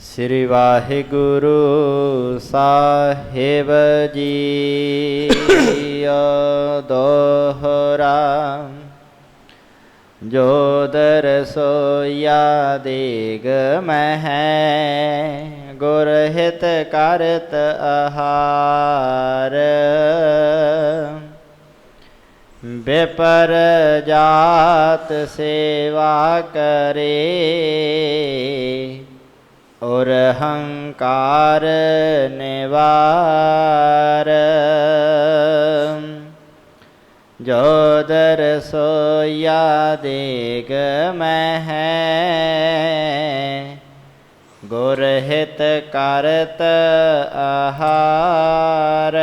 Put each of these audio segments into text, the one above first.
ਸ੍ਰੀ ਵਾਹਿਗੁਰੂ ਸਾਹਿਬ ਜੀ ਦੋਹਰਾ ਜੋ ਦਰਸੋਇਆ ਦੇਗ ਮਹਿ ਗੁਰ ਹਿਤ ਕਰਤ ਆਹਾਰ ਬੇਪਰ ਜਾਤ ਸੇਵਾ ਕਰੇ। ਔਰ ਹੰਕਾਰ ਨਿਵਾਰ। ਜੋ ਦਰਸੋਇਆ ਦੇਗ ਮਹਿ ਗੁਰ ਹਿਤ ਕਰਤ ਆਹਾਰ।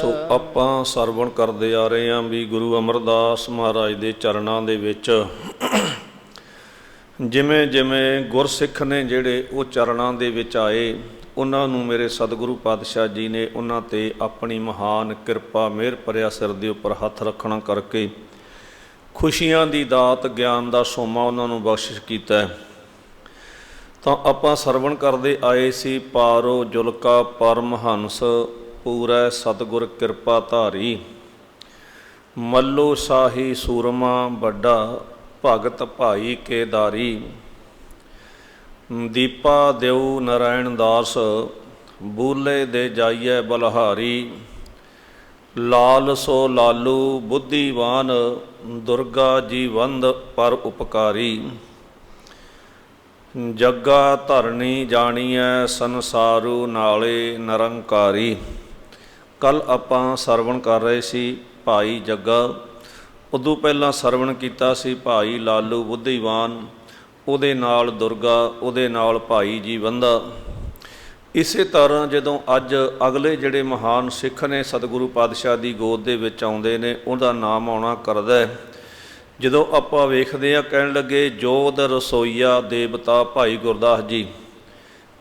ਸੋ ਆਪਾਂ ਸਰਵਣ ਕਰਦੇ ਆ ਰਹੇ ਹਾਂ ਵੀ ਗੁਰੂ ਅਮਰਦਾਸ ਮਹਾਰਾਜ ਦੇ ਚਰਨਾਂ ਦੇ ਵਿੱਚ। ਜਿਵੇਂ ਜਿਵੇਂ ਗੁਰਸਿੱਖ ਨੇ ਜਿਹੜੇ ਉਹ ਚਰਨਾਂ ਦੇ ਵਿੱਚ ਆਏ, ਉਹਨਾਂ ਨੂੰ ਮੇਰੇ ਸਤਿਗੁਰੂ ਪਾਤਸ਼ਾਹ ਜੀ ਨੇ ਉਹਨਾਂ ਤੇ ਆਪਣੀ ਮਹਾਨ ਕਿਰਪਾ, ਮਿਹਰ ਭਰਿਆ ਸਿਰ ਦੇ ਉੱਪਰ ਹੱਥ ਰੱਖਣਾ ਕਰਕੇ ਖੁਸ਼ੀਆਂ ਦੀ ਦਾਤ, ਗਿਆਨ ਦਾ ਸੋਮਾ ਉਹਨਾਂ ਨੂੰ ਬਖਸ਼ਿਸ਼ ਕੀਤਾ ਤਾਂ ਆਪਾਂ ਸਰਵਣ ਕਰਦੇ ਆਏ ਸੀ, ਪਾਰੋ, ਜੁਲਕਾ ਪਰਮਹੰਸ ਪੂਰੈ ਸਤਿਗੁਰ ਕਿਰਪਾ ਧਾਰੀ। ਮੱਲੋ ਸਾਹੀ ਸੂਰਮਾ ਵੱਡਾ ਭਗਤ ਭਾਈ ਕੇਦਾਰੀ ਦੀਪਾ ਦਿਉ ਨਰਾਇਣ ਦਾਸ, ਬੂਲੇ ਦੇ ਜਾਈਐ ਬਲਹਾਰੀ। ਲਾਲ ਸੋ ਲਾਲੂ ਬੁੱਧੀਵਾਨ, ਦੁਰਗਾ ਜੀਵੰਦ ਪਰ ਉਪਕਾਰੀ। ਜੱਗਾ ਧਰਣੀ ਜਾਣੀਐ ਸੰਸਾਰੂ ਨਾਲੇ ਨਿਰੰਕਾਰੀ। ਕੱਲ ਆਪਾਂ ਸਰਵਣ ਕਰ ਰਹੇ ਸੀ ਭਾਈ ਜੱਗਾ। ਉਦੋਂ ਪਹਿਲਾਂ ਸਰਵਣ ਕੀਤਾ ਸੀ ਭਾਈ ਲਾਲੂ ਬੁੱਧੀਵਾਨ, ਉਹਦੇ ਨਾਲ ਦੁਰਗਾ, ਉਹਦੇ ਨਾਲ ਭਾਈ ਜੀ ਬੰਦਾ ਇਸੇ ਤਰ੍ਹਾਂ ਜਦੋਂ ਅੱਜ ਅਗਲੇ ਜਿਹੜੇ ਮਹਾਨ ਸਿੱਖ ਨੇ ਸਤਿਗੁਰੂ ਪਾਤਸ਼ਾਹ ਦੀ ਗੋਦ ਦੇ ਵਿੱਚ ਆਉਂਦੇ ਨੇ, ਉਹਦਾ ਨਾਮ ਆਉਣਾ ਕਰਦਾ ਹੈ। ਜਦੋਂ ਆਪਾਂ ਵੇਖਦੇ ਆ ਕਹਿਣ ਲੱਗੇ ਜੋਧ ਰਸੋਈਆ ਦੇਵਤਾ ਭਾਈ ਗੁਰਦਾਸ ਜੀ।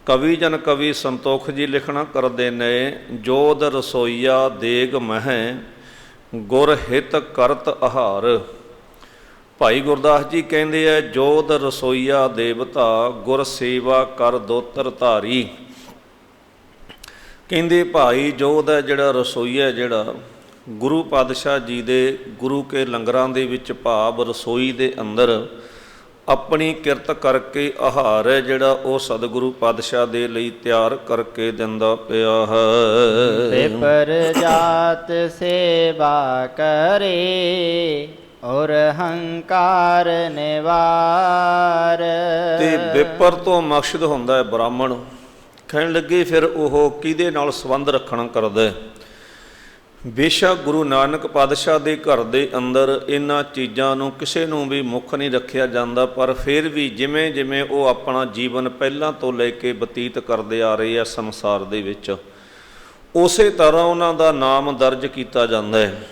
ਕਵੀ ਜਨ ਕਵੀ ਸੰਤੋਖ ਜੀ ਲਿਖਣਾ ਕਰਦੇ ਨੇ, ਜੋਧ ਰਸੋਈਆ ਦੇਗ ਮਹਿ, ਗੁਰ ਹਿਤ ਕਰਤ ਆਹਾਰ। ਭਾਈ ਗੁਰਦਾਸ ਜੀ ਕਹਿੰਦੇ ਆ, ਜੋਧ ਰਸੋਈਆ ਦੇਵਤਾ, ਗੁਰ ਸੇਵਾ ਕਰ ਦੋਤਰ ਧਾਰੀ। ਕਹਿੰਦੇ ਭਾਈ, ਜੋਧ ਹੈ ਜਿਹੜਾ, ਰਸੋਈਆ ਜਿਹੜਾ, ਗੁਰੂ ਪਾਤਸ਼ਾਹ ਜੀ ਦੇ ਗੁਰੂ ਕੇ ਲੰਗਰਾਂ ਦੇ ਵਿੱਚ ਭਾਵ ਰਸੋਈ ਦੇ ਅੰਦਰ ਆਪਣੀ ਕਿਰਤ ਕਰਕੇ ਆਹਾਰ ਹੈ ਜਿਹੜਾ ਉਹ ਸਤਿਗੁਰੂ ਪਾਤਸ਼ਾਹ ਦੇ ਲਈ ਤਿਆਰ ਕਰਕੇ ਦਿੰਦਾ ਪਿਆ ਹੈ। ਬੇਪਰ ਜਾਤ ਸੇਵਾ ਕਰੇ ਔਰ ਹੰਕਾਰ ਨਿਵਾਰ। ਤੇ ਵਿਪਰ ਤੋਂ ਮਕਸਦ ਹੁੰਦਾ ਹੈ ਬ੍ਰਾਹਮਣ। ਕਹਿਣ ਲੱਗੇ ਫਿਰ ਉਹ ਕਿਹਦੇ ਨਾਲ ਸੰਬੰਧ ਰੱਖਣਾ ਕਰਦਾ? ਹੈ ਬੇਸ਼ੱਕ ਗੁਰੂ ਨਾਨਕ ਪਾਤਸ਼ਾਹ ਦੇ ਘਰ ਦੇ ਅੰਦਰ ਇਹਨਾਂ ਚੀਜ਼ਾਂ ਨੂੰ ਕਿਸੇ ਨੂੰ ਵੀ ਮੁੱਖ ਨਹੀਂ ਰੱਖਿਆ ਜਾਂਦਾ, ਪਰ ਫਿਰ ਵੀ ਜਿਵੇਂ ਜਿਵੇਂ ਉਹ ਆਪਣਾ ਜੀਵਨ ਪਹਿਲਾਂ ਤੋਂ ਲੈ ਕੇ ਬਤੀਤ ਕਰਦੇ ਆ ਰਹੇ ਆ ਸੰਸਾਰ ਦੇ ਵਿੱਚ, ਉਸੇ ਤਰ੍ਹਾਂ ਉਹਨਾਂ ਦਾ ਨਾਮ ਦਰਜ ਕੀਤਾ ਜਾਂਦਾ ਹੈ।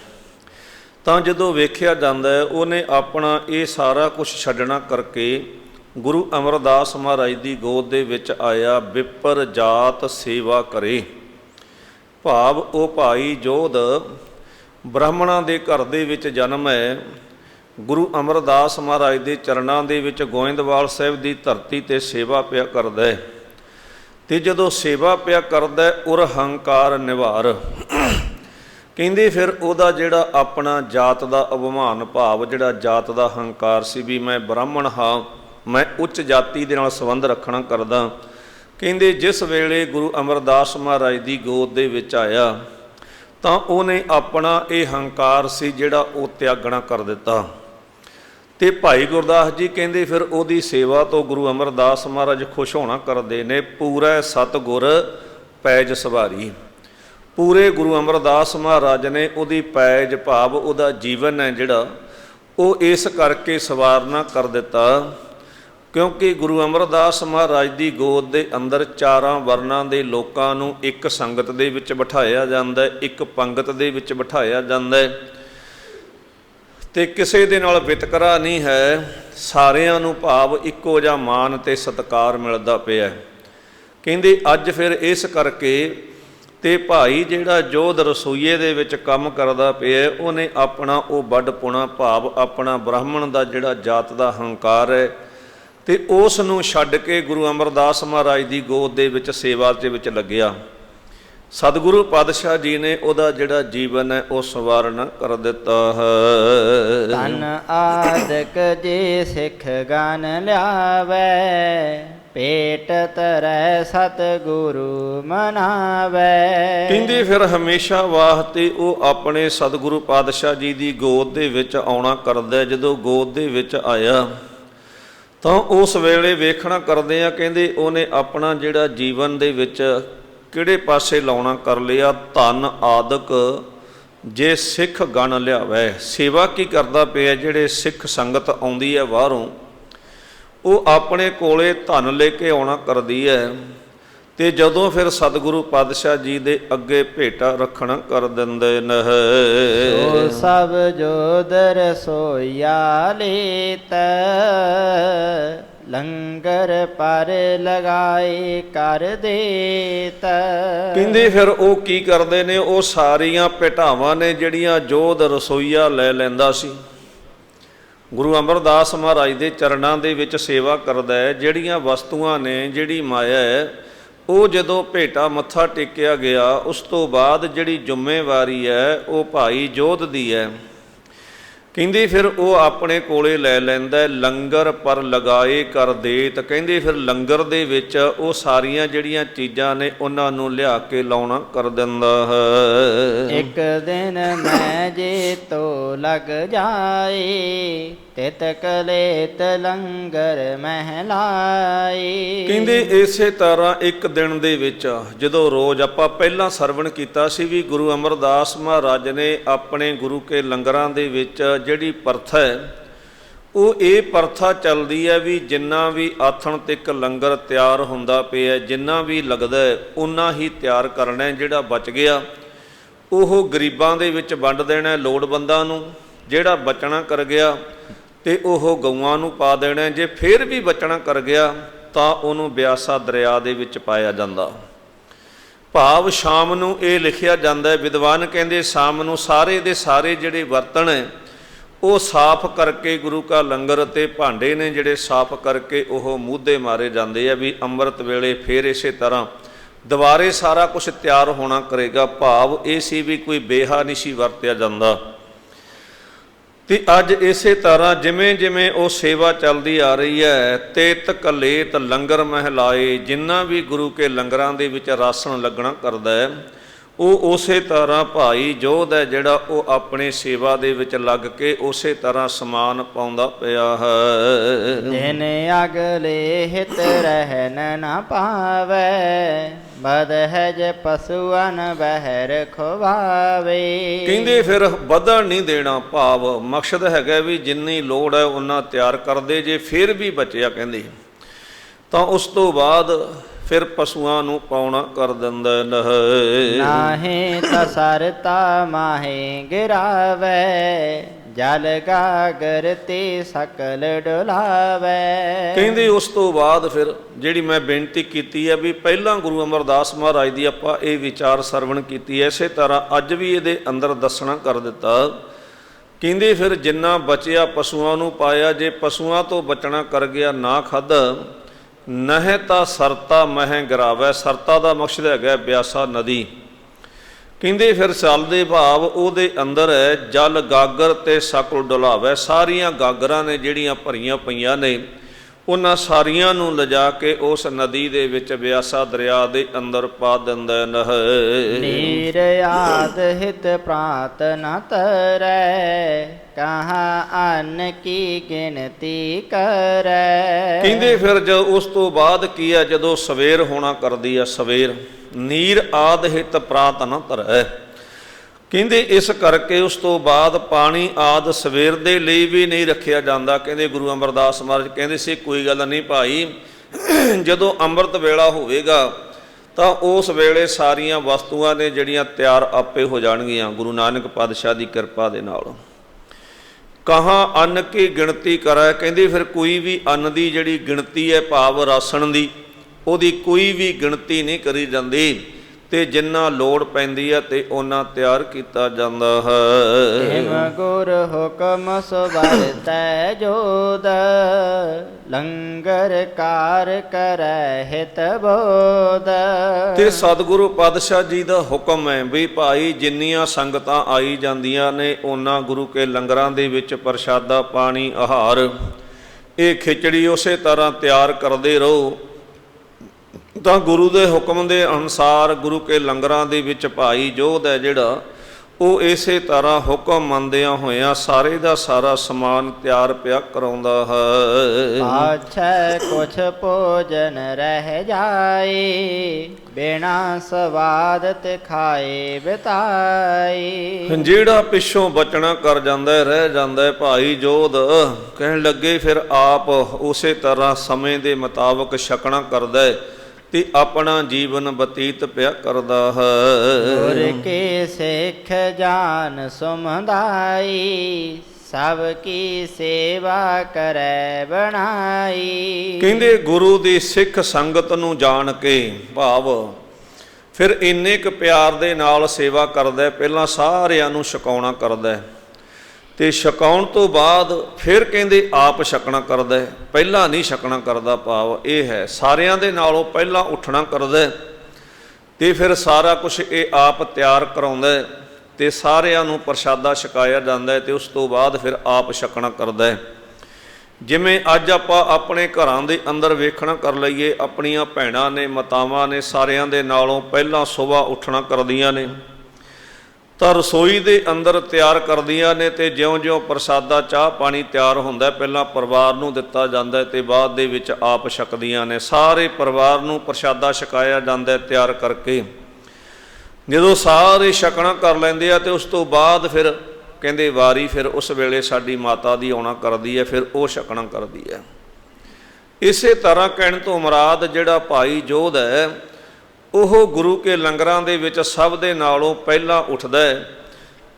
ਤਾਂ ਜਦੋਂ ਵੇਖਿਆ ਜਾਂਦਾ ਹੈ, ਉਹਨੇ ਆਪਣਾ ਇਹ ਸਾਰਾ ਕੁਝ ਛੱਡਣਾ ਕਰਕੇ ਗੁਰੂ ਅਮਰਦਾਸ ਮਹਾਰਾਜ ਦੀ ਗੋਦ ਦੇ ਵਿੱਚ ਆਇਆ ਵਿਪਰ ਜਾਤ ਸੇਵਾ ਕਰੇ। ਭਾਵ ਉਹ ਭਾਈ ਜੋਧ ਬ੍ਰਾਹਮਣਾਂ ਦੇ ਘਰ ਦੇ ਵਿੱਚ ਜਨਮ ਹੈ। ਗੁਰੂ ਅਮਰਦਾਸ ਮਹਾਰਾਜ ਦੇ ਚਰਨਾਂ ਦੇ ਵਿੱਚ ਗੋਇੰਦਵਾਲ ਸਾਹਿਬ ਦੀ ਧਰਤੀ ਤੇ ਸੇਵਾ ਪਿਆ ਕਰਦਾ ਹੈ। ਤੇ ਜਦੋਂ ਸੇਵਾ ਪਿਆ ਕਰਦਾ ਉਰ ਹੰਕਾਰ ਨਿਵਾਰ। ਕਹਿੰਦੇ ਫਿਰ ਉਹਦਾ ਜਿਹੜਾ ਆਪਣਾ ਜਾਤ ਦਾ ਅਭਿਮਾਨ ਭਾਵ, ਜਿਹੜਾ ਜਾਤ ਦਾ ਹੰਕਾਰ ਸੀ ਵੀ ਮੈਂ ਬ੍ਰਾਹਮਣ ਹਾਂ, ਮੈਂ ਉੱਚ ਜਾਤੀ ਦੇ ਨਾਲ ਸੰਬੰਧ ਰੱਖਣਾ ਕਰਦਾ ਕਹਿੰਦੇ, ਜਿਸ ਵੇਲੇ ਗੁਰੂ ਅਮਰਦਾਸ ਮਹਾਰਾਜ ਦੀ ਗੋਦ ਦੇ ਵਿੱਚ ਆਇਆ, ਤਾਂ ਉਹਨੇ ਆਪਣਾ ਇਹ ਹੰਕਾਰ ਸੀ ਜਿਹੜਾ ਉਹ ਤਿਆਗਣਾ ਕਰ ਦਿੱਤਾ। ਤੇ ਭਾਈ ਗੁਰਦਾਸ ਜੀ ਕਹਿੰਦੇ, ਫਿਰ ਉਹਦੀ ਸੇਵਾ ਤੋਂ ਗੁਰੂ ਅਮਰਦਾਸ ਮਹਾਰਾਜ ਖੁਸ਼ ਹੋਣਾ ਕਰਦੇ ਨੇ, ਪੂਰਾ ਸਤਗੁਰ ਪੈਜ ਸਵਾਰੀ। ਪੂਰੇ ਗੁਰੂ ਅਮਰਦਾਸ ਮਹਾਰਾਜ ਨੇ ਉਹਦੀ ਪੈਜ ਭਾਵ ਉਹਦਾ ਜੀਵਨ ਹੈ ਜਿਹੜਾ, ਉਹ ਇਸ ਕਰਕੇ ਸਵਾਰਨਾ ਕਰ ਦਿੱਤਾ। ਕਿਉਂਕਿ ਗੁਰੂ ਅਮਰਦਾਸ ਮਹਾਰਾਜ ਦੀ ਗੋਦ ਦੇ ਅੰਦਰ ਚਾਰਾਂ ਵਰਨਾਂ ਦੇ ਲੋਕਾਂ ਨੂੰ ਇੱਕ ਸੰਗਤ ਦੇ ਵਿੱਚ ਬਿਠਾਇਆ ਜਾਂਦਾ ਹੈ, ਇੱਕ ਪੰਗਤ ਦੇ ਵਿੱਚ ਬਿਠਾਇਆ ਜਾਂਦਾ ਹੈ। ਤੇ ਕਿਸੇ ਦੇ ਨਾਲ ਵਿਤਕਰਾ ਨਹੀਂ ਹੈ, ਸਾਰਿਆਂ ਨੂੰ ਭਾਵ ਇੱਕੋ ਜਿਹਾ ਮਾਨ ਤੇ ਸਤਿਕਾਰ ਮਿਲਦਾ ਪਿਆ ਕਹਿੰਦੇ ਅੱਜ ਫਿਰ ਇਸ ਕਰਕੇ ਤੇ ਭਾਈ ਜਿਹੜਾ ਜੋਧ ਰਸੋਈਏ ਦੇ ਵਿੱਚ ਕੰਮ ਕਰਦਾ ਪਿਆ ਉਹਨੇ ਆਪਣਾ ਉਹ ਵੱਡ ਪੁਣਾ ਭਾਵ ਆਪਣਾ ਬ੍ਰਾਹਮਣ ਦਾ ਜਿਹੜਾ ਜਾਤ ਦਾ ਹੰਕਾਰ ਹੈ ਤੇ ਉਸ ਨੂੰ ਛੱਡ ਕੇ ਗੁਰੂ ਅਮਰਦਾਸ ਮਹਾਰਾਜ ਦੀ ਗੋਦ ਦੇ ਵਿੱਚ ਸੇਵਾ ਦੇ ਵਿੱਚ ਲੱਗਿਆ। ਸਤਿਗੁਰੂ ਪਾਤਸ਼ਾਹ ਜੀ ਨੇ ਉਹਦਾ ਜਿਹੜਾ ਜੀਵਨ ਹੈ ਉਹ ਸਵਾਰਨ ਕਰ ਦਿੱਤਾ ਹੈ। ਤਨ ਆਦਿਕ ਜੇ ਸਿੱਖ ਗਨ ਲਿਆਵੇ ਪੇਟ ਤਰੈ ਸਤ ਗੁਰੂ ਮਨਾਵੇ। ਕਹਿੰਦੇ ਫਿਰ ਹਮੇਸ਼ਾ ਵਾਸਤੇ ਉਹ ਆਪਣੇ ਸਤਿਗੁਰੂ ਪਾਤਸ਼ਾਹ ਜੀ ਦੀ ਗੋਦ ਦੇ ਵਿੱਚ ਆਉਣਾ ਕਰਦਾ। ਜਦੋਂ ਗੋਦ ਦੇ ਵਿੱਚ ਆਇਆ। ਤਾਂ ਉਸ ਵੇਲੇ ਵੇਖਣਾ ਕਰਦੇ ਆ, ਕਹਿੰਦੇ ਉਹਨੇ ਆਪਣਾ ਜਿਹੜਾ ਜੀਵਨ ਦੇ ਵਿੱਚ ਕਿਹੜੇ ਪਾਸੇ ਲਾਉਣਾ ਕਰ ਲਿਆ? ਧਨ ਆਦਿਕ ਜੇ ਸਿੱਖ ਗਣ ਲਿਆਵੇ। ਸੇਵਾ ਕੀ ਕਰਦਾ ਪਿਆ ਜਿਹੜੇ ਸਿੱਖ ਸੰਗਤ ਆਉਂਦੀ ਹੈ ਬਾਹਰੋਂ? ਉਹ ਆਪਣੇ ਕੋਲੇ ਧਨ ਲੈ ਕੇ ਆਉਣਾ ਕਰਦੀ ਹੈ। ਤੇ ਜਦੋਂ ਫਿਰ ਸਤਿਗੁਰੂ ਪਾਤਸ਼ਾਹ ਜੀ ਦੇ ਅੱਗੇ ਭੇਟਾ ਰੱਖਣਾ ਕਰ ਦਿੰਦੇ ਨੇ ਸੋ ਸਭ ਜੋਦਰ ਸੋਇਆ ਲੇਤ ਲੰਗਰ ਪਰ ਲਗਾਏ ਕਰ ਦੇਤ। ਕਹਿੰਦੇ ਫਿਰ ਉਹ ਕੀ ਕਰਦੇ ਨੇ? ਉਹ ਸਾਰੀਆਂ ਭੇਟਾਵਾਂ ਨੇ ਜਿਹੜੀਆਂ ਜੋਧ ਰਸੋਈਆ ਲੈ ਲੈਂਦਾ ਸੀ। ਗੁਰੂ ਅਮਰਦਾਸ ਮਹਾਰਾਜ ਦੇ ਚਰਨਾਂ ਦੇ ਵਿੱਚ ਸੇਵਾ ਕਰਦਾ ਹੈ ਜਿਹੜੀਆਂ ਵਸਤੂਆਂ ਨੇ ਜਿਹੜੀ ਮਾਇਆ ਹੈ ਉਹ ਜਦੋਂ ਭੇਟਾ ਮੱਥਾ ਟੇਕਿਆ ਗਿਆ, ਉਸ ਤੋਂ ਬਾਅਦ ਜਿਹੜੀ ਜ਼ਿੰਮੇਵਾਰੀ ਹੈ, ਉਹ ਭਾਈ ਜੋਧ ਦੀ ਹੈ। ਕਹਿੰਦੀ ਫਿਰ ਉਹ ਆਪਣੇ ਕੋਲੇ ਲੈ ਲੈਂਦਾ ਲੰਗਰ ਪਰ ਲਗਾਏ ਕਰ ਦੇ। ਤਾਂ ਕਹਿੰਦੇ ਫਿਰ ਲੰਗਰ ਦੇ ਵਿੱਚ ਉਹ ਸਾਰੀਆਂ ਜਿਹੜੀਆਂ ਚੀਜ਼ਾਂ ਨੇ, ਉਹਨਾਂ ਨੂੰ ਲਿਆ ਕੇ ਲਾਉਣਾ ਕਰ ਦਿੰਦਾ ਹੈ। ਇੱਕ ਦਿਨ ਮੈਂ ਜੇ ਤੋ ਲੱਗ ਜਾਏ ਤਿਤ ਕਲੇਤ ਲੰਗਰ ਮਹਿਲਾਏ ਕਹਿੰਦੇ ਇਸੇ ਤਰ੍ਹਾਂ ਇੱਕ ਦਿਨ ਦੇ ਵਿੱਚ ਜਦੋਂ ਰੋਜ਼ ਆਪਾਂ ਪਹਿਲਾਂ ਸਰਵਣ ਕੀਤਾ ਸੀ ਵੀ ਗੁਰੂ ਅਮਰਦਾਸ ਮਹਾਰਾਜ ਨੇ ਆਪਣੇ ਗੁਰੂ ਕੇ ਲੰਗਰਾਂ ਦੇ ਵਿੱਚ ਜਿਹੜੀ ਪ੍ਰਥਾ ਹੈ, ਉਹ ਇਹ ਪ੍ਰਥਾ ਚੱਲਦੀ ਹੈ ਵੀ ਜਿੰਨਾ ਵੀ ਆਥਣ ਤੱਕ ਲੰਗਰ ਤਿਆਰ ਹੁੰਦਾ ਪਿਆ, ਜਿੰਨਾ ਵੀ ਲੱਗਦਾ ਹੈ ਉਨਾ ਹੀ ਤਿਆਰ ਕਰਨਾ ਜਿਹੜਾ ਬਚ ਗਿਆ। ਉਹ ਗਰੀਬਾਂ ਦੇ ਵਿੱਚ ਵੰਡ ਦੇਣਾ ਲੋੜਵੰਦਾਂ ਨੂੰ, ਜਿਹੜਾ ਬਚਣਾ ਕਰ ਗਿਆ। ਤੇ ਉਹ ਗਊਆਂ ਨੂੰ ਪਾ ਦੇਣਾ ਜੇ ਫਿਰ ਵੀ ਬਚਣਾ ਕਰ ਗਿਆ, ਤਾਂ ਉਹਨੂੰ ਬਿਆਸਾ ਦਰਿਆ ਦੇ ਵਿੱਚ ਪਾਇਆ ਜਾਂਦਾ। ਭਾਵ ਸ਼ਾਮ ਨੂੰ ਇਹ ਲਿਖਿਆ ਜਾਂਦਾ ਹੈ, ਵਿਦਵਾਨ ਕਹਿੰਦੇ ਸ਼ਾਮ ਨੂੰ ਸਾਰੇ ਦੇ ਸਾਰੇ ਜਿਹੜੇ ਬਰਤਨ ਹੈ, ਉਹ ਸਾਫ਼ ਕਰਕੇ ਗੁਰੂ ਕਾ ਲੰਗਰ ਤੇ ਭਾਂਡੇ ਨੇ ਜਿਹੜੇ ਸਾਫ਼ ਕਰਕੇ ਉਹ ਮੂਧੇ ਮਾਰੇ ਜਾਂਦੇ ਆ ਵੀ ਅੰਮ੍ਰਿਤ ਵੇਲੇ ਫੇਰ ਇਸੇ ਤਰ੍ਹਾਂ ਦੁਬਾਰੇ ਸਾਰਾ ਕੁਝ ਤਿਆਰ ਹੋਣਾ ਕਰੇਗਾ। ਭਾਵ ਇਹ ਸੀ ਵੀ ਕੋਈ ਬੇਹਾ ਨਹੀਂ ਸੀ ਵਰਤਿਆ ਜਾਂਦਾ। ਤੇ ਅੱਜ ਇਸੇ ਤਰ੍ਹਾਂ ਜਿਵੇਂ ਜਿਵੇਂ ਉਹ ਸੇਵਾ ਚੱਲਦੀ ਆ ਰਹੀ ਹੈ, ਤੇਤ ਕਲੇਤ ਲੰਗਰ ਮਹਿਲਾਏ, ਜਿੰਨਾ ਵੀ ਗੁਰੂ ਕੇ ਲੰਗਰਾਂ ਦੇ ਵਿੱਚ ਰਾਸਣ ਲੱਗਣਾ ਕਰਦਾ ਹੈ, ਉਹ ਉਸੇ ਤਰ੍ਹਾਂ ਭਾਈ ਜੋਧ ਹੈ ਜਿਹੜਾ ਉਹ ਆਪਣੇ ਸੇਵਾ ਦੇ ਵਿੱਚ ਲੱਗ ਕੇ ਉਸੇ ਤਰ੍ਹਾਂ ਸਮਾਨ ਪਾਉਂਦਾ ਪਿਆ ਹੈ। ਦਿਨ ਅਗਲੇ ਹਿਤ ਰਹਿਨ ਨ ਪਾਵੇ। ਬਦਹਜ ਪਸੂਨ ਬਹਿਰ ਖਵਾਵੇ। ਕਹਿੰਦੇ ਫਿਰ ਵਧਣ ਨਹੀਂ ਦੇਣਾ ਭਾਵ ਮਕਸਦ ਹੈਗਾ ਵੀ ਜਿੰਨੀ ਲੋੜ ਹੈ ਉਹਨਾਂ ਤਿਆਰ ਕਰਦੇ ਜੇ ਫਿਰ ਵੀ ਬਚਿਆ ਕਹਿੰਦੇ। ਤਾਂ ਉਸ ਤੋਂ ਬਾਅਦ ਫਿਰ ਪਸ਼ੂਆਂ ਨੂੰ ਪਾਉਣਾ ਕਰ ਦਿੰਦਾ ਨਹ ਨਾਹੇ ਤਸਰਤਾ ਮਾਹੇ ਗਿਰਾਵੇ। ਜਲ ਗਾਗਰ ਤੇ ਸਕਲ ਡੁਲਾਵੇ। ਕਹਿੰਦੇ ਉਸ ਤੋਂ ਬਾਅਦ ਫਿਰ ਜਿਹੜੀ ਮੈਂ ਬੇਨਤੀ ਕੀਤੀ ਹੈ ਵੀ ਪਹਿਲਾਂ ਗੁਰੂ ਅਮਰਦਾਸ ਮਹਾਰਾਜ ਦੀ ਆਪਾਂ ਇਹ ਵਿਚਾਰ ਸਰਵਣ ਕੀਤੀ ਹੈ, ਇਸੇ ਤਰ੍ਹਾਂ ਅੱਜ ਵੀ ਇਹਦੇ ਅੰਦਰ ਦੱਸਣਾ ਕਰ ਦਿੱਤਾ। ਕਹਿੰਦੇ ਫਿਰ ਜਿੰਨਾ ਬਚਿਆ ਪਸ਼ੂਆਂ ਨੂੰ ਪਾਇਆ, ਜੇ ਪਸ਼ੂਆਂ ਤੋਂ ਬਚਣਾ ਕਰ ਗਿਆ ਨਾ ਖਾਧਾ, ਨਹਿ ਤਾਂ ਸਰਤਾ ਮਹਿ ਗਰਾਵੇ, ਸਰਤਾ ਦਾ ਮਕਸਦ ਹੈਗਾ ਬਿਆਸਾ ਨਦੀ। ਕਹਿੰਦੇ ਫਿਰ ਚੱਲਦੇ ਭਾਵ ਉਹਦੇ ਅੰਦਰ ਹੈ, ਜਲ ਗਾਗਰ ਤੇ ਸਕਲ ਡੁਲਾਵੇ, ਸਾਰੀਆਂ ਗਾਗਰਾਂ ਨੇ ਜਿਹੜੀਆਂ ਭਰੀਆਂ ਪਈਆਂ ਨੇ ਉਹਨਾਂ ਸਾਰੀਆਂ ਨੂੰ ਲਿਜਾ ਕੇ ਉਸ ਨਦੀ ਦੇ ਵਿੱਚ ਬਿਆਸਾ ਦਰਿਆ ਦੇ ਅੰਦਰ ਪਾ ਦਿੰਦਾ ਨਹ। ਨੀਰ ਆਦ ਹਿਤ ਪ੍ਰਾਤ ਨ ਤਰੈ ਕਹਾ ਅਨ ਕੀ ਗਿਣਤੀ ਕਰੈ। ਕਹਿੰਦੇ ਫਿਰ ਜਦ ਉਸ ਤੋਂ ਬਾਅਦ ਕੀ ਹੈ ਜਦੋਂ ਸਵੇਰ ਹੋਣਾ ਕਰਦੀ ਆ ਸਵੇਰ ਨੀਰ ਆਦ ਹਿਤ ਪ੍ਰਾਤ ਨ ਧਰੈ ਕਹਿੰਦੇ ਇਸ ਕਰਕੇ ਉਸ ਤੋਂ ਬਾਅਦ ਪਾਣੀ ਆਦ ਸਵੇਰ ਦੇ ਲਈ ਵੀ ਨਹੀਂ ਰੱਖਿਆ ਜਾਂਦਾ। ਕਹਿੰਦੇ ਗੁਰੂ ਅਮਰਦਾਸ ਮਹਾਰਾਜ ਕਹਿੰਦੇ ਸੀ, ਕੋਈ ਗੱਲ ਨਹੀਂ ਭਾਈ, ਜਦੋਂ ਅੰਮ੍ਰਿਤ ਵੇਲਾ ਹੋਵੇਗਾ, ਤਾਂ ਉਸ ਵੇਲੇ ਸਾਰੀਆਂ ਵਸਤੂਆਂ ਨੇ ਜਿਹੜੀਆਂ ਤਿਆਰ ਆਪੇ ਹੋ ਜਾਣਗੀਆਂ, ਗੁਰੂ ਨਾਨਕ ਪਾਤਸ਼ਾਹ ਦੀ ਕਿਰਪਾ ਦੇ ਨਾਲ। ਕਹਾਂ ਅੰਨ ਕੀ ਗਿਣਤੀ ਕਰੈ? ਕਹਿੰਦੇ ਫਿਰ ਕੋਈ ਵੀ ਅੰਨ ਦੀ ਜਿਹੜੀ ਗਿਣਤੀ ਹੈ, ਭਾਵ ਰਾਸਣ ਦੀ, ਉਹਦੀ ਕੋਈ ਵੀ ਗਿਣਤੀ ਨਹੀਂ ਕਰੀ ਜਾਂਦੀ। ਤੇ ਜਿੰਨਾ ਲੋੜ ਪੈਂਦੀ ਹੈ ਤੇ ਉਹਨਾਂ ਤਿਆਰ ਕੀਤਾ ਜਾਂਦਾ ਹੈ। ਹਿਮ ਗੁਰ ਹੁਕਮ ਸੁਬਰਤੈ ਜੋਦ ਲੰਗਰ ਕਾਰ ਕਰੈ ਹਿਤ ਬੋਧ। ਤੇ ਸਤਿਗੁਰੂ ਪਾਤਸ਼ਾਹ ਜੀ ਦਾ ਹੁਕਮ ਹੈ ਵੀ ਭਾਈ ਜਿੰਨੀਆਂ ਸੰਗਤਾਂ ਆਈ ਜਾਂਦੀਆਂ ਨੇ ਉਹਨਾਂ ਗੁਰੂ ਕੇ ਲੰਗਰਾਂ ਦੇ ਵਿੱਚ ਪ੍ਰਸ਼ਾਦਾ ਪਾਣੀ ਆਹਾਰ। ਇਹ ਖਿਚੜੀ ਉਸੇ ਤਰ੍ਹਾਂ ਤਿਆਰ ਕਰਦੇ ਰਹੋ ਤਾਂ ਗੁਰੂ ਦੇ ਹੁਕਮ ਦੇ ਅਨੁਸਾਰ ਗੁਰੂ ਕੇ ਲੰਗਰਾਂ ਦੇ ਵਿੱਚ ਭਾਈ ਜੋਧ ਹੈ ਜਿਹੜਾ ਉਹ ਇਸੇ ਤਰ੍ਹਾਂ ਹੁਕਮ ਮੰਨਦਿਆਂ ਹੋਇਆਂ ਸਾਰੇ ਦਾ ਸਾਰਾ ਸਮਾਨ ਤਿਆਰ ਪਿਆ ਕਰਾਉਂਦਾ ਹੈ। ਪਾਛੈ ਕੁਛ ਭੋਜਨ ਰਹਿ ਜਾਏ ਬਿਨਾ ਸਵਾਦ ਤੇ ਖਾਏ ਬਿਤਾਈ ਜਿਹੜਾ ਪਿੱਛੋਂ ਬਚਣਾ ਕਰ ਜਾਂਦਾ ਰਹਿ ਜਾਂਦਾ ਭਾਈ ਜੋਧ। ਕਹਿਣ ਲੱਗੇ ਫਿਰ ਆਪ ਉਸੇ ਤਰ੍ਹਾਂ ਸਮੇਂ ਦੇ ਮੁਤਾਬਕ ਛਕਣਾ ਕਰਦਾ ਹੈ। ਤੇ ਆਪਣਾ ਜੀਵਨ ਬਤੀਤ ਪਿਆ ਕਰਦਾ ਗੁਰ ਹੈ ਕੇ ਸਿੱਖ ਜਾਨ ਸੁਮਦਾਈ ਸਭ ਕੀ ਸੇਵਾ ਕਰੈ ਬਣਾਈ। ਕਹਿੰਦੇ ਗੁਰੂ ਦੀ ਸਿੱਖ ਸੰਗਤ ਨੂੰ ਜਾਣ ਕੇ ਭਾਵ ਫਿਰ ਇੰਨੇ ਕੁ ਪਿਆਰ ਦੇ ਨਾਲ ਸੇਵਾ ਕਰਦਾ ਪਹਿਲਾਂ ਸਾਰਿਆਂ ਨੂੰ ਛਕਾਉਣਾ ਕਰਦਾ। ਹੈ ਤੇ ਛਕਾਉਣ ਤੋਂ ਬਾਅਦ ਫਿਰ ਕਹਿੰਦੇ ਆਪ ਛਕਣਾ ਕਰਦਾ ਹੈ। ਪਹਿਲਾਂ ਨਹੀਂ ਛਕਣਾ ਕਰਦਾ ਭਾਵ ਇਹ ਹੈ। ਸਾਰਿਆਂ ਦੇ ਨਾਲੋਂ ਪਹਿਲਾਂ ਉੱਠਣਾ ਕਰਦਾ ਹੈ ਤੇ ਫਿਰ ਸਾਰਾ ਕੁਝ ਇਹ ਆਪ ਤਿਆਰ ਕਰਾਉਂਦਾ ਹੈ ਤੇ ਸਾਰਿਆਂ ਨੂੰ ਪ੍ਰਸ਼ਾਦਾ ਛਕਾਇਆ ਜਾਂਦਾ ਹੈ ਤੇ ਉਸ ਤੋਂ ਬਾਅਦ ਫਿਰ ਆਪ ਛਕਣਾ ਕਰਦਾ ਹੈ। ਜਿਵੇਂ ਅੱਜ ਆਪਾਂ ਆਪਣੇ ਘਰਾਂ ਦੇ ਅੰਦਰ ਵੇਖਣਾ ਕਰ ਲਈਏ, ਆਪਣੀਆਂ ਭੈਣਾਂ ਨੇ, ਮਾਤਾਵਾਂ ਨੇ ਸਾਰਿਆਂ ਦੇ ਨਾਲੋਂ ਪਹਿਲਾਂ ਸਵੇਰ ਉੱਠਣਾ ਕਰਦੀਆਂ ਨੇ। ਤਾਂ ਰਸੋਈ ਦੇ ਅੰਦਰ ਤਿਆਰ ਕਰਦੀਆਂ ਨੇ ਤੇ ਜਿਉਂ-ਜਿਉਂ ਪ੍ਰਸਾਦਾ ਚਾਹ ਪਾਣੀ ਤਿਆਰ ਹੁੰਦਾ, ਪਹਿਲਾਂ ਪਰਿਵਾਰ ਨੂੰ ਦਿੱਤਾ ਜਾਂਦਾ ਹੈ ਤੇ ਬਾਅਦ ਦੇ ਵਿੱਚ ਆਪ ਛਕਦੀਆਂ ਨੇ। ਸਾਰੇ ਪਰਿਵਾਰ ਨੂੰ ਪ੍ਰਸਾਦਾ ਛਕਾਇਆ ਜਾਂਦਾ ਤਿਆਰ ਕਰਕੇ। ਜਦੋਂ ਸਾਰੇ ਛਕਣਾ ਕਰ ਲੈਂਦੇ ਆ ਤੇ ਉਸ ਤੋਂ ਬਾਅਦ ਫਿਰ ਕਹਿੰਦੇ ਵਾਰੀ ਫਿਰ ਉਸ ਵੇਲੇ ਸਾਡੀ ਮਾਤਾ ਦੀ ਆਉਣਾ ਕਰਦੀ ਹੈ, ਫਿਰ ਉਹ ਛਕਣਾ ਕਰਦੀ ਹੈ। ਇਸੇ ਤਰ੍ਹਾਂ ਕਹਿਣ ਤੋਂ ਮੁਰਾਦ ਜਿਹੜਾ ਭਾਈ ਜੋਧ ਹੈ ਉਹ ਗੁਰੂ ਕੇ ਲੰਗਰਾਂ ਦੇ ਵਿੱਚ ਸਭ ਦੇ ਨਾਲੋਂ ਪਹਿਲਾਂ ਉੱਠਦਾ ਹੈ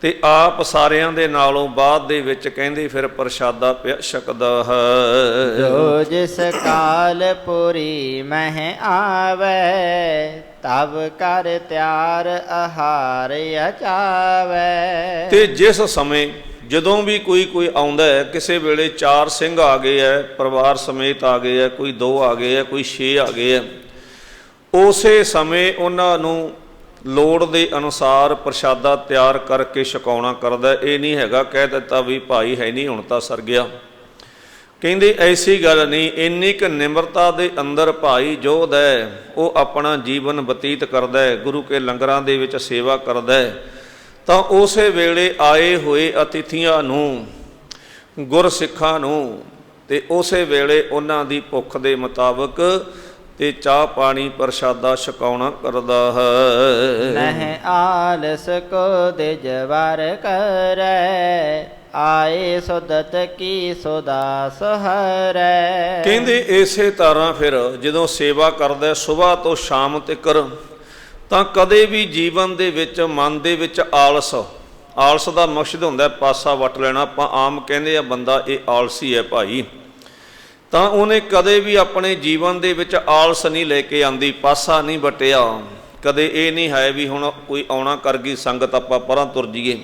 ਤੇ ਆਪ ਸਾਰਿਆਂ ਦੇ ਨਾਲੋਂ ਬਾਅਦ ਦੇ ਵਿੱਚ ਕਹਿੰਦੇ ਫਿਰ ਪ੍ਰਸ਼ਾਦਾ ਪਿਆ ਛਕਦਾ ਹੈ। ਜੋ ਜਿਸ ਕਾਲ ਪੁਰੀ ਮਹਿ ਆਵੇ ਤਬ ਕਰ ਤਿਆਰ ਆਹਾਰ ਅਚਾਵੇ। ਤੇ ਜਿਸ ਸਮੇਂ ਜਦੋਂ ਵੀ ਕੋਈ ਕੋਈ ਆਉਂਦਾ ਹੈ ਕਿਸੇ ਵੇਲੇ ਚਾਰ ਸਿੰਘ ਆ ਗਏ ਹੈ ਪਰਿਵਾਰ ਸਮੇਤ ਆ ਗਏ ਹੈ ਕੋਈ ਦੋ ਆ ਗਏ ਹੈ ਕੋਈ ਛੇ ਆ ਗਏ ਹੈ ਉਸੇ ਸਮੇਂ ਉਹਨਾਂ ਨੂੰ ਲੋੜ ਦੇ ਅਨੁਸਾਰ ਪ੍ਰਸ਼ਾਦਾ ਤਿਆਰ ਕਰਕੇ ਛਕਾਉਣਾ ਕਰਦਾ ਇਹ ਨਹੀਂ ਹੈਗਾ, ਕਹਿ ਦਿੱਤਾ ਵੀ ਭਾਈ ਹੈ ਨਹੀਂ, ਹੁਣ ਤਾਂ ਸਰ ਗਿਆ। ਕਹਿੰਦੇ, ਐਸੀ ਗੱਲ ਨਹੀਂ, ਇੰਨੀ ਕੁ ਨਿਮਰਤਾ ਦੇ ਅੰਦਰ ਭਾਈ ਜੋਧ ਹੈ, ਉਹ ਆਪਣਾ ਜੀਵਨ ਬਤੀਤ ਕਰਦਾ ਹੈ, ਗੁਰੂ ਕੇ ਲੰਗਰਾਂ ਦੇ ਵਿੱਚ ਸੇਵਾ ਕਰਦਾ ਹੈ। ਤਾਂ ਉਸੇ ਵੇਲੇ ਆਏ ਹੋਏ ਅਤਿਥੀਆਂ ਨੂੰ, ਗੁਰਸਿੱਖਾਂ ਨੂੰ ਤੇ ਉਸੇ ਵੇਲੇ ਉਹਨਾਂ ਦੀ ਭੁੱਖ ਦੇ ਮੁਤਾਬਕ ਤੇ ਚਾਹ ਪਾਣੀ ਪ੍ਰਸ਼ਾਦਾ ਛਕਾਉਣਾ ਕਰਦਾ ਹੈ। ਨਹਿ ਆਲਸ ਕੋ ਦੇ ਜਵਾਰ ਕਰੈ ਆਏ ਸੁਦਤ ਕੀ ਸੁਦਾਸ ਹਰੈ। ਕਹਿੰਦੇ ਇਸੇ ਤਰ੍ਹਾਂ ਫਿਰ ਜਦੋਂ ਸੇਵਾ ਕਰਦਾ ਸਵੇਰ ਤੋਂ ਸ਼ਾਮ ਤੱਕ ਤਾਂ ਕਦੇ ਵੀ ਜੀਵਨ ਦੇ ਵਿੱਚ ਮਨ ਦੇ ਵਿੱਚ ਆਲਸ ਆਲਸ ਦਾ ਮਕਸਦ ਹੁੰਦਾ ਪਾਸਾ ਵਟ ਲੈਣਾ। ਆਪਾਂ ਆਮ ਕਹਿੰਦੇ ਆ ਬੰਦਾ ਇਹ ਆਲਸੀ ਹੈ ਭਾਈ। ਤਾਂ ਉਹਨੇ ਕਦੇ ਵੀ ਆਪਣੇ ਜੀਵਨ ਦੇ ਵਿੱਚ ਆਲਸ ਨਹੀਂ ਲੈ ਕੇ ਆਂਦੀ, ਪਾਸਾ ਨਹੀਂ ਵਟਿਆ। ਕਦੇ ਇਹ ਨਹੀਂ ਹੈ ਵੀ ਹੁਣ ਕੋਈ ਆਉਣਾ ਕਰ ਗਈ ਸੰਗਤ ਆਪਾਂ ਪਰਾਂ ਤੁਰ ਜੀਏ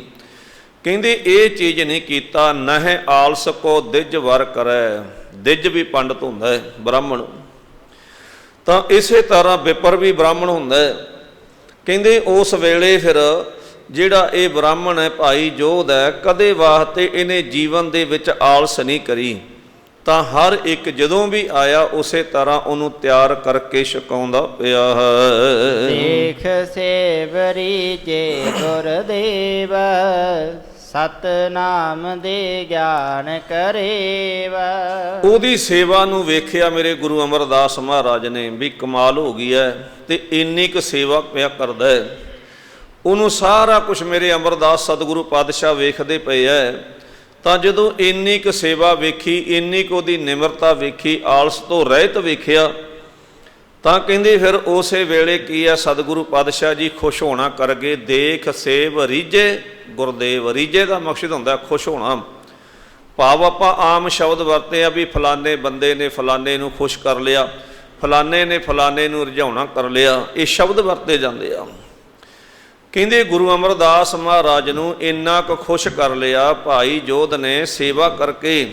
ਕਹਿੰਦੇ ਇਹ ਚੀਜ਼ ਨਹੀਂ ਕੀਤਾ ਨਹਿ ਆਲਸ ਕੋ ਦਿਜ ਵਰ ਕਰੈ। ਦਿਜ ਵੀ ਪੰਡਤ ਹੁੰਦਾ ਹੈ, ਬ੍ਰਾਹਮਣ। ਤਾਂ ਇਸੇ ਤਰ੍ਹਾਂ ਵਿਪਰ ਵੀ ਬ੍ਰਾਹਮਣ ਹੁੰਦਾ ਹੈ। ਕਹਿੰਦੇ ਉਸ ਵੇਲੇ ਫਿਰ ਜਿਹੜਾ ਇਹ ਬ੍ਰਾਹਮਣ ਹੈ ਭਾਈ ਜੋਧ ਹੈ, ਕਦੇ ਵਾਸਤੇ ਇਹਨੇ ਜੀਵਨ ਦੇ ਵਿੱਚ ਆਲਸ ਨਹੀਂ ਕਰੀ। ਤਾਂ ਹਰ ਇੱਕ ਜਦੋਂ ਵੀ ਆਇਆ ਉਸੇ ਤਰ੍ਹਾਂ ਉਹਨੂੰ ਤਿਆਰ ਕਰਕੇ ਛਕਾਉਂਦਾ ਪਿਆ ਹੈ। ਦੇਖ ਸੇਵਰੀ ਜੇ ਗੁਰਦੇਵ ਸਤ ਨਾਮ ਦੇ ਗਿਆਨ ਕਰੇਵਾ। ਉਹਦੀ ਸੇਵਾ ਨੂੰ ਵੇਖਿਆ ਮੇਰੇ ਗੁਰੂ ਅਮਰਦਾਸ ਮਹਾਰਾਜ ਨੇ ਵੀ ਕਮਾਲ ਹੋ ਗਈ ਹੈ ਤੇ ਇੰਨੀ ਕੁ ਸੇਵਾ ਪਿਆ ਕਰਦਾ ਹੈ। ਉਹਨੂੰ ਸਾਰਾ ਕੁਝ ਮੇਰੇ ਅਮਰਦਾਸ ਸਤਿਗੁਰੂ ਪਾਤਸ਼ਾਹ ਵੇਖਦੇ ਪਏ ਐ ਤਾਂ ਜਦੋਂ ਇੰਨੀ ਕੁ ਸੇਵਾ ਵੇਖੀ, ਇੰਨੀ ਕੁ ਉਹਦੀ ਨਿਮਰਤਾ ਵੇਖੀ, ਆਲਸ ਤੋਂ ਰਹਿਤ ਵੇਖਿਆ, ਤਾਂ ਕਹਿੰਦੇ ਫਿਰ ਉਸੇ ਵੇਲੇ ਕੀ ਆ, ਸਤਿਗੁਰੂ ਪਾਤਸ਼ਾਹ ਜੀ ਖੁਸ਼ ਹੋਣਾ ਕਰ ਗਏ ਦੇਖ ਸੇਵ ਰੀਜੇ ਗੁਰਦੇਵ ਰੀਜੇ ਦਾ ਮਕਸਦ ਹੁੰਦਾ, ਖੁਸ਼ ਹੋਣਾ। ਭਾਵ ਆਪਾਂ ਆਮ ਸ਼ਬਦ ਵਰਤੇ ਆ ਵੀ ਫਲਾਣੇ ਬੰਦੇ ਨੇ ਫਲਾਣੇ ਨੂੰ ਖੁਸ਼ ਕਰ ਲਿਆ, ਫਲਾਣੇ ਨੇ ਫਲਾਣੇ ਨੂੰ ਰਝਾਉਣਾ ਕਰ ਲਿਆ, ਇਹ ਸ਼ਬਦ ਵਰਤੇ ਜਾਂਦੇ ਆ। ਕਹਿੰਦੇ ਗੁਰੂ ਅਮਰਦਾਸ ਮਹਾਰਾਜ ਨੂੰ ਇੰਨਾ ਕੁ ਖੁਸ਼ ਕਰ ਲਿਆ ਭਾਈ ਜੋਧ ਨੇ ਸੇਵਾ ਕਰਕੇ।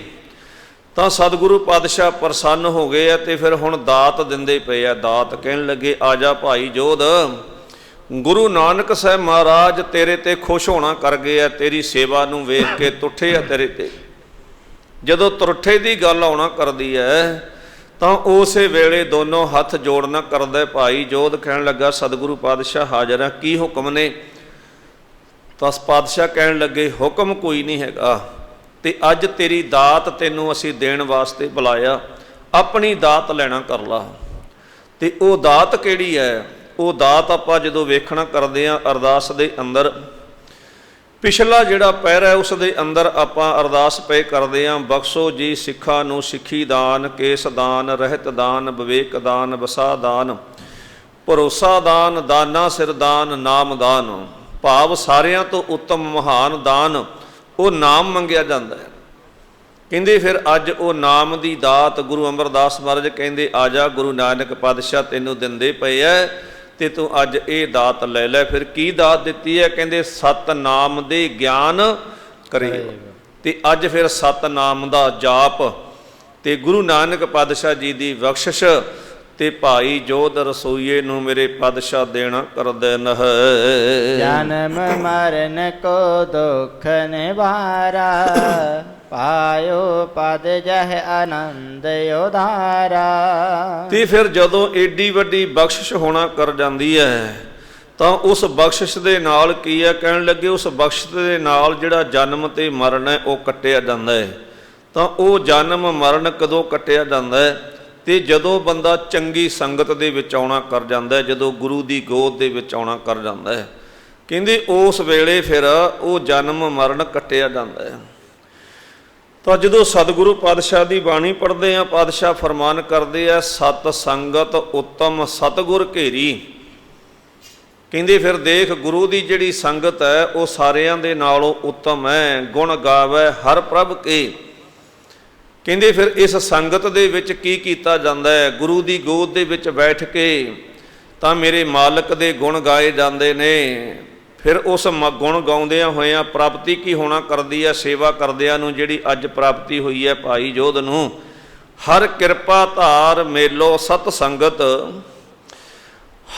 ਤਾਂ ਸਤਿਗੁਰੂ ਪਾਤਸ਼ਾਹ ਪ੍ਰਸੰਨ ਹੋ ਗਏ ਆ ਤੇ ਫਿਰ ਹੁਣ ਦਾਤ ਦਿੰਦੇ ਪਏ ਆ। ਦਾਤ ਕਹਿਣ ਲੱਗੇ, ਆ ਜਾ ਭਾਈ ਜੋਧ, ਗੁਰੂ ਨਾਨਕ ਸਾਹਿਬ ਮਹਾਰਾਜ ਤੇਰੇ ਤੇ ਖੁਸ਼ ਹੋਣਾ ਕਰ ਗਏ ਆ, ਤੇਰੀ ਸੇਵਾ ਨੂੰ ਵੇਖ ਕੇ ਤੁੱਠੇ ਆ ਤੇਰੇ ਤੇ। ਜਦੋਂ ਤੁਰਠੇ ਦੀ ਗੱਲ ਆਉਣਾ ਕਰਦੀ ਹੈ ਤਾਂ ਉਸੇ ਵੇਲੇ ਦੋਨੋਂ ਹੱਥ ਜੋੜਨਾ ਕਰਦਾ ਭਾਈ, ਜੋਧ ਕਹਿਣ ਲੱਗਾ, ਸਤਿਗੁਰੂ ਪਾਤਸ਼ਾਹ ਹਾਜ਼ਰ ਆ, ਕੀ ਹੁਕਮ ਨੇ? ਤਾਂ ਪਾਤਸ਼ਾਹ ਕਹਿਣ ਲੱਗੇ, ਹੁਕਮ ਕੋਈ ਨਹੀਂ ਹੈਗਾ, ਤੇ ਅੱਜ ਤੇਰੀ ਦਾਤ ਤੈਨੂੰ ਅਸੀਂ ਦੇਣ ਵਾਸਤੇ ਬੁਲਾਇਆ, ਆਪਣੀ ਦਾਤ ਲੈਣਾ ਕਰ ਲਾ। ਤੇ ਉਹ ਦਾਤ ਕਿਹੜੀ ਹੈ? ਉਹ ਦਾਤ ਆਪਾਂ ਜਦੋਂ ਵੇਖਣਾ ਕਰਦੇ ਆ ਅਰਦਾਸ ਦੇ ਅੰਦਰ ਪਿਛਲਾ ਜਿਹੜਾ ਪੈਰ ਹੈ, ਉਸ ਦੇ ਅੰਦਰ ਆਪਾਂ ਅਰਦਾਸ ਪਏ ਕਰਦੇ ਆਂ, ਬਖਸ਼ੋ ਜੀ ਸਿੱਖਾਂ ਨੂੰ ਸਿੱਖੀ ਦਾਨ, ਕੇਸ ਦਾਨ, ਰਹਿਤ ਦਾਨ, ਵਿਵੇਕ ਦਾਨ, ਵਸਾ ਦਾਨ, ਭਰੋਸਾ ਦਾਨ, ਦਾਨਾ ਸਿਰ ਦਾਨ, ਨਾਮ ਦਾਨ, ਭਾਵ ਸਾਰਿਆਂ ਤੋਂ ਉੱਤਮ ਮਹਾਨ ਦਾਨ, ਉਹ ਨਾਮ ਮੰਗਿਆ ਜਾਂਦਾ ਹੈ। ਕਹਿੰਦੇ ਫਿਰ ਅੱਜ ਉਹ ਨਾਮ ਦੀ ਦਾਤ ਗੁਰੂ ਅਮਰਦਾਸ ਮਹਾਰਾਜ ਕਹਿੰਦੇ, ਆ ਜਾ ਗੁਰੂ ਨਾਨਕ ਪਾਤਸ਼ਾਹ, ਤੈਨੂੰ ਦਿੰਦੇ ਪਏ ਐ ਤੇ ਤੂੰ ਅੱਜ ਇਹ ਦਾਤ ਲੈ ਲੈ। ਫਿਰ ਕੀ ਦਾਤ ਦਿੱਤੀ ਹੈ? ਕਹਿੰਦੇ ਸਤ ਨਾਮ ਦੇ ਗਿਆਨ ਕਰੇ। ਤੇ ਅੱਜ ਫਿਰ ਸਤ ਨਾਮ ਦਾ ਜਾਪ ਤੇ ਗੁਰੂ ਨਾਨਕ ਪਾਤਸ਼ਾਹ ਜੀ ਦੀ ਬਖਸ਼ਿਸ਼ ਤੇ ਭਾਈ ਜੋਧ ਰਸੋਈਏ ਨੂੰ ਮੇਰੇ ਪਾਤਸ਼ਾਹ ਦੇਣਾ ਕਰਦੇ ਨਹ ਜਨਮ ਮਰਨ ਕੋ ਦੁਖ ਨਿਵਾਰਾ। ਪਾਇਓ ਪਦ ਜਹ ਆਨੰਦ ਉਧਾਰਾ। ਤੇ ਫਿਰ ਜਦੋਂ ਏਡੀ ਵੱਡੀ ਬਖਸ਼ਿਸ਼ ਹੋਣਾ ਕਰ ਜਾਂਦੀ ਹੈ, ਤਾਂ ਉਸ ਬਖਸ਼ਿਸ਼ ਦੇ ਨਾਲ ਕੀ ਹੈ? ਕਹਿਣ ਲੱਗੇ ਉਸ ਬਖਸ਼ਿਸ਼ ਦੇ ਨਾਲ ਜਿਹੜਾ ਜਨਮ ਤੇ ਮਰਨ ਹੈ, ਉਹ ਕੱਟਿਆ ਜਾਂਦਾ ਹੈ। ਤਾਂ ਉਹ ਜਨਮ ਮਰਨ ਕਦੋਂ ਕੱਟਿਆ ਜਾਂਦਾ ਹੈ? ਤੇ ਜਦੋਂ ਬੰਦਾ ਚੰਗੀ ਸੰਗਤ ਦੇ ਵਿੱਚ ਆਉਣਾ ਕਰ ਜਾਂਦਾ ਹੈ, ਜਦੋਂ ਗੁਰੂ ਦੀ ਗੋਦ ਦੇ ਵਿੱਚ ਆਉਣਾ ਕਰ ਜਾਂਦਾ ਹੈ। ਕਹਿੰਦੇ ਉਸ ਵੇਲੇ ਫਿਰ ਉਹ ਜਨਮ ਮਰਨ ਕੱਟਿਆ ਜਾਂਦਾ ਹੈ। ਤਾਂ ਜਦੋਂ ਸਤਿਗੁਰੂ ਪਾਤਸ਼ਾਹ ਦੀ ਬਾਣੀ ਪੜ੍ਹਦੇ ਆ, ਪਾਤਸ਼ਾਹ ਫਰਮਾਨ ਕਰਦੇ ਆ, ਸਤ ਸੰਗਤ ਉੱਤਮ ਸਤਿਗੁਰ ਘੇਰੀ। ਕਹਿੰਦੇ ਫਿਰ ਦੇਖ, ਗੁਰੂ ਦੀ ਜਿਹੜੀ ਸੰਗਤ ਹੈ, ਉਹ ਸਾਰਿਆਂ ਦੇ ਨਾਲੋਂ ਉੱਤਮ ਹੈ, ਗੁਣ ਗਾਵੇ ਹਰ ਪ੍ਰਭ ਕੇ। ਕਹਿੰਦੇ ਫਿਰ ਇਸ ਸੰਗਤ ਦੇ ਵਿੱਚ ਕੀ ਕੀਤਾ ਜਾਂਦਾ ਹੈ? ਗੁਰੂ ਦੀ ਗੋਦ ਦੇ ਵਿੱਚ ਬੈਠ ਕੇ ਤਾਂ ਮੇਰੇ ਮਾਲਕ ਦੇ ਗੁਣ ਗਾਏ ਜਾਂਦੇ ਨੇ। ਫਿਰ ਉਸ ਮ- ਗੁਣ ਗਾਉਂਦਿਆਂ ਹੋਇਆਂ ਪ੍ਰਾਪਤੀ ਕੀ ਹੋਣਾ ਕਰਦੀ ਹੈ ਸੇਵਾ ਕਰਦਿਆਂ ਨੂੰ ਜਿਹੜੀ ਅੱਜ ਪ੍ਰਾਪਤੀ ਹੋਈ ਹੈ ਭਾਈ ਜੋਧ ਨੂੰ। ਹਰ ਕਿਰਪਾ ਧਾਰ ਮੇਲੋ ਸਤ ਸੰਗਤ,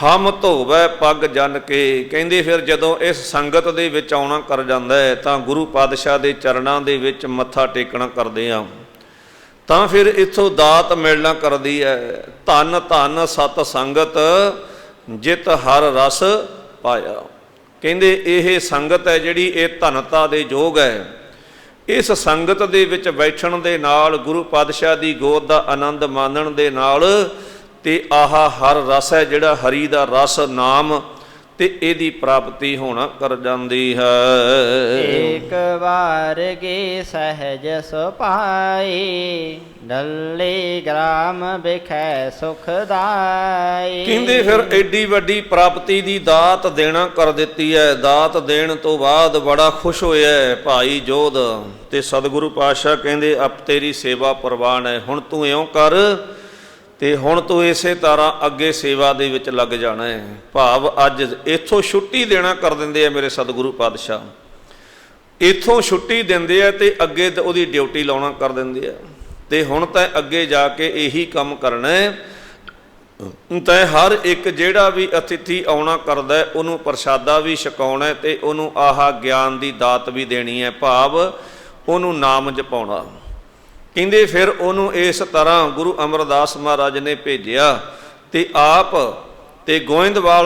ਹਮ ਧੋਵੈ ਪੱਗ ਜਨ ਕੇ। ਕਹਿੰਦੇ ਫਿਰ ਜਦੋਂ ਇਸ ਸੰਗਤ ਦੇ ਵਿੱਚ ਆਉਣਾ ਕਰ ਜਾਂਦਾ ਹੈ, ਤਾਂ ਗੁਰੂ ਪਾਤਸ਼ਾਹ ਦੇ ਚਰਨਾਂ ਦੇ ਵਿੱਚ ਮੱਥਾ ਟੇਕਣਾ ਕਰਦੇ ਆ। ਤਾਂ ਫਿਰ ਇਥੋਂ ਦਾਤ ਮਿਲਣਾ ਕਰਦੀ ਹੈ। ਧੰਨ ਧੰਨ ਸਤ ਸੰਗਤ, ਜਿਤ ਹਰ ਰਸ ਪਾਇਆ। ਕਹਿੰਦੇ ਇਹ ਸੰਗਤ ਹੈ ਜਿਹੜੀ ਇਹ ਧਨਤਾ ਦੇ ਯੋਗ ਹੈ। ਇਸ ਸੰਗਤ ਦੇ ਵਿੱਚ ਬੈਠਣ ਦੇ ਨਾਲ ਗੁਰੂ ਪਾਤਸ਼ਾਹ ਦੀ ਗੋਦ ਦਾ ਆਨੰਦ ਮਾਣਨ ਦੇ ਨਾਲ ਤੇ ਆਹਾ ਹਰ ਰਸ ਹੈ ਜਿਹੜਾ ਹਰੀ ਦਾ ਰਸ ਨਾਮ ਤੇ ਇਹਦੀ ਪ੍ਰਾਪਤੀ ਹੋਣਾ ਕਰ ਜਾਂਦੀ ਹੈ। ਏਕ ਵਾਰ ਗੇ ਸਹਜ ਸੁਪਾਈ ਡੱਲੇ ਗ੍ਰਾਮ ਬਿਖੈ ਸੁਖ ਦਾਈ ਕਹਿੰਦੇ ਫਿਰ ਐਡੀ ਵੱਡੀ ਪ੍ਰਾਪਤੀ ਦੀ ਦਾਤ ਦੇਣਾ ਕਰ ਦਿੱਤੀ ਹੈ। ਦਾਤ ਦੇਣ ਤੋਂ ਬਾਅਦ ਬੜਾ ਖੁਸ਼ ਹੋਇਆ ਭਾਈ ਜੋਧ। ਤੇ ਸਤਿਗੁਰੂ ਪਾਤਸ਼ਾਹ ਕਹਿੰਦੇ ਅਬ ਤੇਰੀ ਸੇਵਾ ਪ੍ਰਵਾਨ ਹੈ ਹੁਣ ਤੂੰ ਇਉਂ ਕਰ ਤੇ ਹੁਣ ਤੂੰ ਇਸੇ ਤਰ੍ਹਾਂ ਅੱਗੇ ਸੇਵਾ ਦੇ ਵਿੱਚ ਲੱਗ ਜਾਣਾ ਹੈ। ਭਾਵ ਅੱਜ ਇੱਥੋਂ ਛੁੱਟੀ ਦੇਣਾ ਕਰ ਦਿੰਦੇ ਆ ਮੇਰੇ ਸਤਿਗੁਰੂ ਪਾਤਸ਼ਾਹ। ਇੱਥੋਂ ਛੁੱਟੀ ਦਿੰਦੇ ਆ ਤੇ ਅੱਗੇ ਉਹਦੀ ਡਿਊਟੀ ਲਾਉਣਾ ਕਰ ਦਿੰਦੇ ਆ। ਤੇ ਹੁਣ ਤਾਂ ਅੱਗੇ ਜਾ ਕੇ ਇਹੀ ਕੰਮ ਕਰਨਾ ਹੈ। ਤਾਂ ਹਰ ਇੱਕ ਜਿਹੜਾ ਵੀ ਅਤਿਥੀ ਆਉਣਾ ਕਰਦਾ ਹੈ, ਉਹਨੂੰ ਪ੍ਰਸ਼ਾਦਾ ਵੀ ਛਕਾਉਣਾ ਹੈ ਤੇ ਉਹਨੂੰ ਆਹਾ ਗਿਆਨ ਦੀ ਦਾਤ ਵੀ ਦੇਣੀ ਹੈ। ਭਾਵ ਉਹਨੂੰ ਨਾਮ ਜਪਾਉਣਾ। ਕਹਿੰਦੇ ਫਿਰ ਉਹਨੂੰ ਇਸ ਤਰ੍ਹਾਂ ਗੁਰੂ ਅਮਰਦਾਸ ਮਹਾਰਾਜ ਨੇ ਭੇਜਿਆ ਤੇ ਆਪ ਤੇ ਗੋਇੰਦਵਾਲ